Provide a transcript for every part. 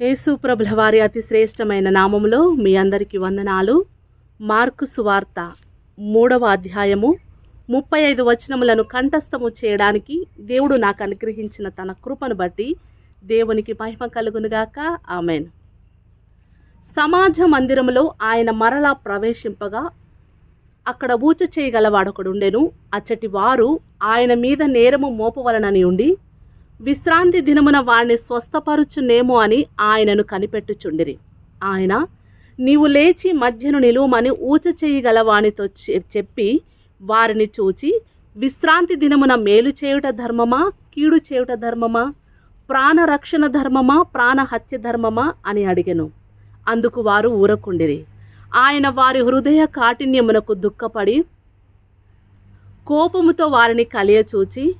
యేసుప్రభుల వారి అతి శ్రేష్టమైన నామములో మీ అందరికీ వందనాలు. మార్కు సువార్త మూడవ అధ్యాయము ముప్పై ఐదు వచనములను కంఠస్థము చేయడానికి దేవుడు నాకు అనుగ్రహించిన తన కృపను బట్టి దేవునికి మహిమ కలుగునుగాక. ఆమెన్. సమాజ మందిరములో ఆయన మరలా ప్రవేశింపగా అక్కడ ఊచ చేయగలవాడొకడుండెను అచ్చటి వారు ఆయన మీద నేరము మోపవలనని ఉండి విశ్రాంతి దినమున వాణ్ణి స్వస్థపరుచునేమో అని ఆయనను కనిపెట్టుచుండిరి. ఆయన నీవు లేచి మధ్యను నిలువమని ఊచ చేయగలవానితో చె- చెప్పి వారిని చూచి విశ్రాంతి దినమున మేలు చేయుట ధర్మమా కీడు చేయుట ధర్మమా ప్రాణరక్షణ ధర్మమా ప్రాణహత్య ధర్మమా అని అడిగెను. అందుకు వారు ఊరకుండిరి. ఆయన వారి హృదయ కాఠిన్యమునకు దుఃఖపడి కోపముతో వారిని కలియచూచి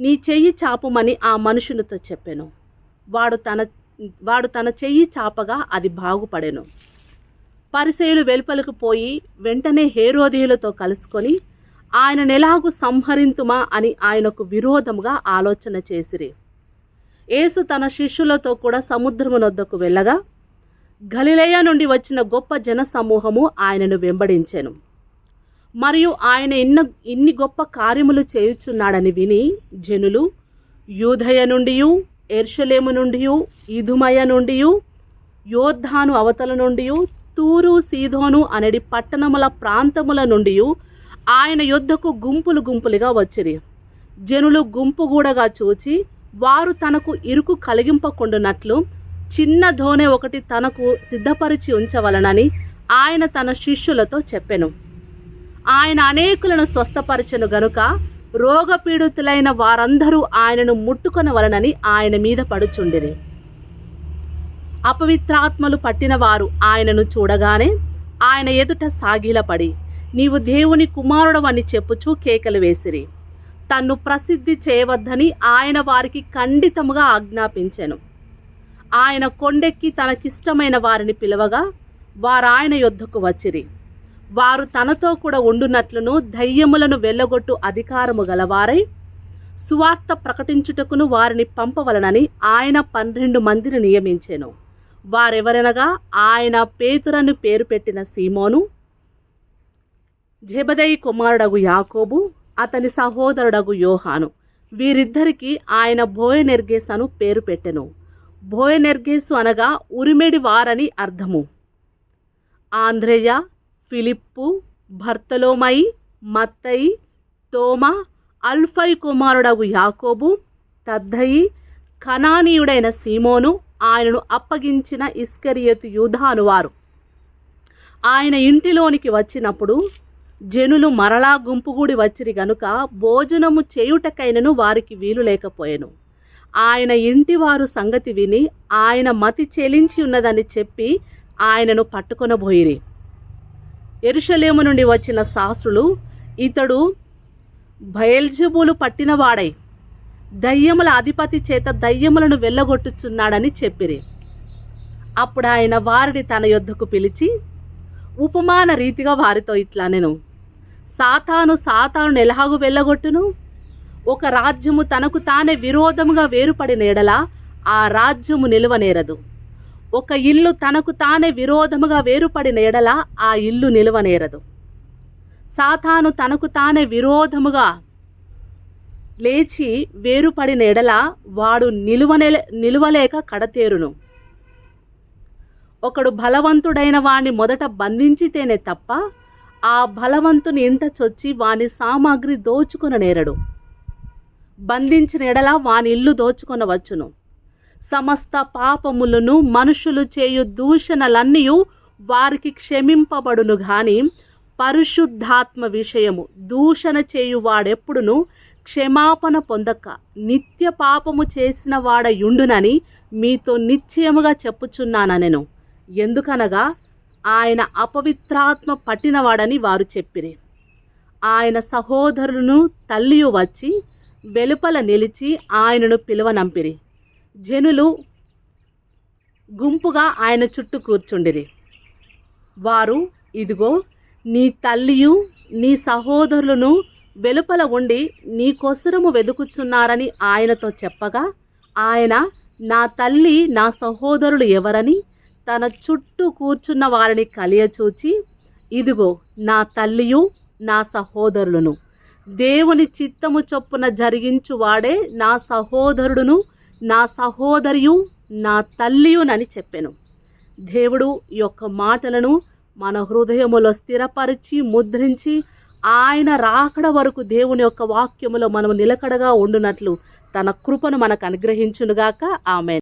నీ చెయ్యి చాపమని ఆ మనుషునితో చెప్పాను. వాడు తన వాడు తన చెయ్యి చాపగా అది బాగుపడెను. పరిసయులు వెలుపలకు పోయి వెంటనే హేరోదీయులతో కలుసుకొని ఆయన నెలాగు సంహరింతుమా అని ఆయనకు విరోధముగా ఆలోచన చేసిరి. యేసు తన శిష్యులతో కూడా సముద్రమునొద్దకు వెళ్ళగా గలిలయ నుండి వచ్చిన గొప్ప జన సమూహము ఆయనను వెంబడించెను. మరియు ఆయన ఇన్న ఇన్ని గొప్ప కార్యములు చేయుచున్నాడని విని జనులు యూధయ నుండి ఎర్షలేము నుండి ఇదుమయ నుండి యోద్ధాను అవతల నుండి తూరు సీధోను అనేది పట్టణముల ప్రాంతముల నుండి ఆయన యుద్ధకు గుంపులు గుంపులుగా వచ్చిరి. జనులు గుంపుగూడగా చూచి వారు తనకు ఇరుకు కలిగింపకుండునట్లు చిన్న ధోనె ఒకటి తనకు సిద్ధపరిచి ఉంచవలనని ఆయన తన శిష్యులతో చెప్పెను. ఆయన అనేకులను స్వస్థపరచెను గనుక రోగపీడితులైన వారందరూ ఆయనను ముట్టుకొనవలనని ఆయన మీద పడుచుండిరి. అపవిత్రాత్మలు పట్టిన వారు ఆయనను చూడగానే ఆయన ఎదుట సాగిలపడి నీవు దేవుని కుమారుడవని చెప్పుచూ కేకలు వేసిరి. తన్ను ప్రసిద్ధి చేయవద్దని ఆయన వారికి ఖండితముగా ఆజ్ఞాపించెను. ఆయన కొండెక్కి తనకిష్టమైన వారిని పిలవగా వారాయన యొద్దకు వచ్చిరి. వారు తనతో కూడా ఉండునట్లును దయ్యములను వెళ్ళగొట్టు అధికారము గలవారై సువార్త ప్రకటించుటకును వారిని పంపవలనని ఆయన పన్నెండు మందిని నియమించెను. వారెవరనగా ఆయన పేతురను పేరు పెట్టిన సీమోను జెబదయి కుమారుడగు యాకోబు అతని సహోదరుడగు యోహాను. వీరిద్దరికి ఆయన భోయనెర్గేసను పేరు పెట్టెను. భోయనెర్గేసు అనగా ఉరిమెడి వారని అర్థము. ఆంధ్రేయ ఫిలిప్పు భర్తలోమై మత్తయి తోమ అల్ఫై కుమారుడగు యాకోబు తద్దయి కనానీయుడైన సీమోను ఆయనను అప్పగించిన ఇస్కరియతు యూదా అనువారు ఆయన ఇంటిలోనికి వచ్చినప్పుడు జనులు మరలా గుంపుగూడి వచ్చిరి గనుక భోజనము చేయుటకైనను వారికి వీలు లేకపోయెను. ఆయన ఇంటివారు సంగతి విని ఆయన మతి చెలించి ఉన్నదని చెప్పి ఆయనను పట్టుకొనబోయిరి. ఎరుషలేము నుండి వచ్చిన శాస్త్రులు ఇతడు బయల్జబులు పట్టినవాడై దయ్యముల అధిపతి చేత దయ్యములను వెళ్ళగొట్టుచున్నాడని చెప్పిరి. అప్పుడు ఆయన వారిని తన యొద్దకు పిలిచి ఉపమాన రీతిగా వారితో ఇట్లా నేను. సాతాను సాతాను ఎలాగు వెళ్ళగొట్టును? ఒక రాజ్యము తనకు తానే విరోధముగా వేరుపడిన ఎడల ఆ రాజ్యము నిలువనేరదు. ఒక ఇల్లు తనకు తానే విరోధముగా వేరుపడిన ఎడల ఆ ఇల్లు నిలువనేరదు. సాతాను తనకు తానే విరోధముగా లేచి వేరుపడిన ఎడల వాడు నిలువనే నిలువలేక కడతేరును. ఒకడు బలవంతుడైన వాణ్ణి మొదట బంధించితేనే తప్ప ఆ బలవంతుని ఇంట చొచ్చి వాని సామాగ్రి దోచుకొన నేరడు బంధించిన ఎడల వాని ఇల్లు దోచుకొనవచ్చును. సమస్త పాపములను మనుషులు చేయు దూషణలన్నీ వారికి క్షమింపబడును గాని పరిశుద్ధాత్మ విషయము దూషణ చేయువాడెప్పుడును క్షమాపణ పొందక నిత్య పాపము చేసిన వాడయుండునని మీతో నిశ్చయముగా చెప్పుచున్నానెను ఎందుకనగా ఆయన అపవిత్రాత్మ పట్టినవాడని వారు చెప్పిరి. ఆయన సహోదరులను తల్లియు వచ్చి వెలుపల నిలిచి ఆయనను పిలువనంపిరి. జనులు గుంపుగా ఆయన చుట్టూ కూర్చుండిరి. వారు ఇదిగో నీ తల్లియు నీ సహోదరులను వెలుపల ఉండి నీ కోసరము వెదుకుచున్నారని ఆయనతో చెప్పగా ఆయన నా తల్లి నా సహోదరులు ఎవరని తన చుట్టూ కూర్చున్న వారిని కలియచూచి ఇదిగో నా తల్లియు నా సహోదరులను. దేవుని చిత్తము చొప్పున జరిగించువాడే నా సహోదరుడును నా సహోదరియు నా తల్లియునని చెప్పెను. దేవుడు యొక్క మాటలను మన హృదయములో స్థిరపరిచి ముద్రించి ఆయన రాకడ వరకు దేవుని యొక్క వాక్యములో మనము నిలకడగా ఉండునట్లు తన కృపను మనకు అనుగ్రహించునుగాక. ఆమె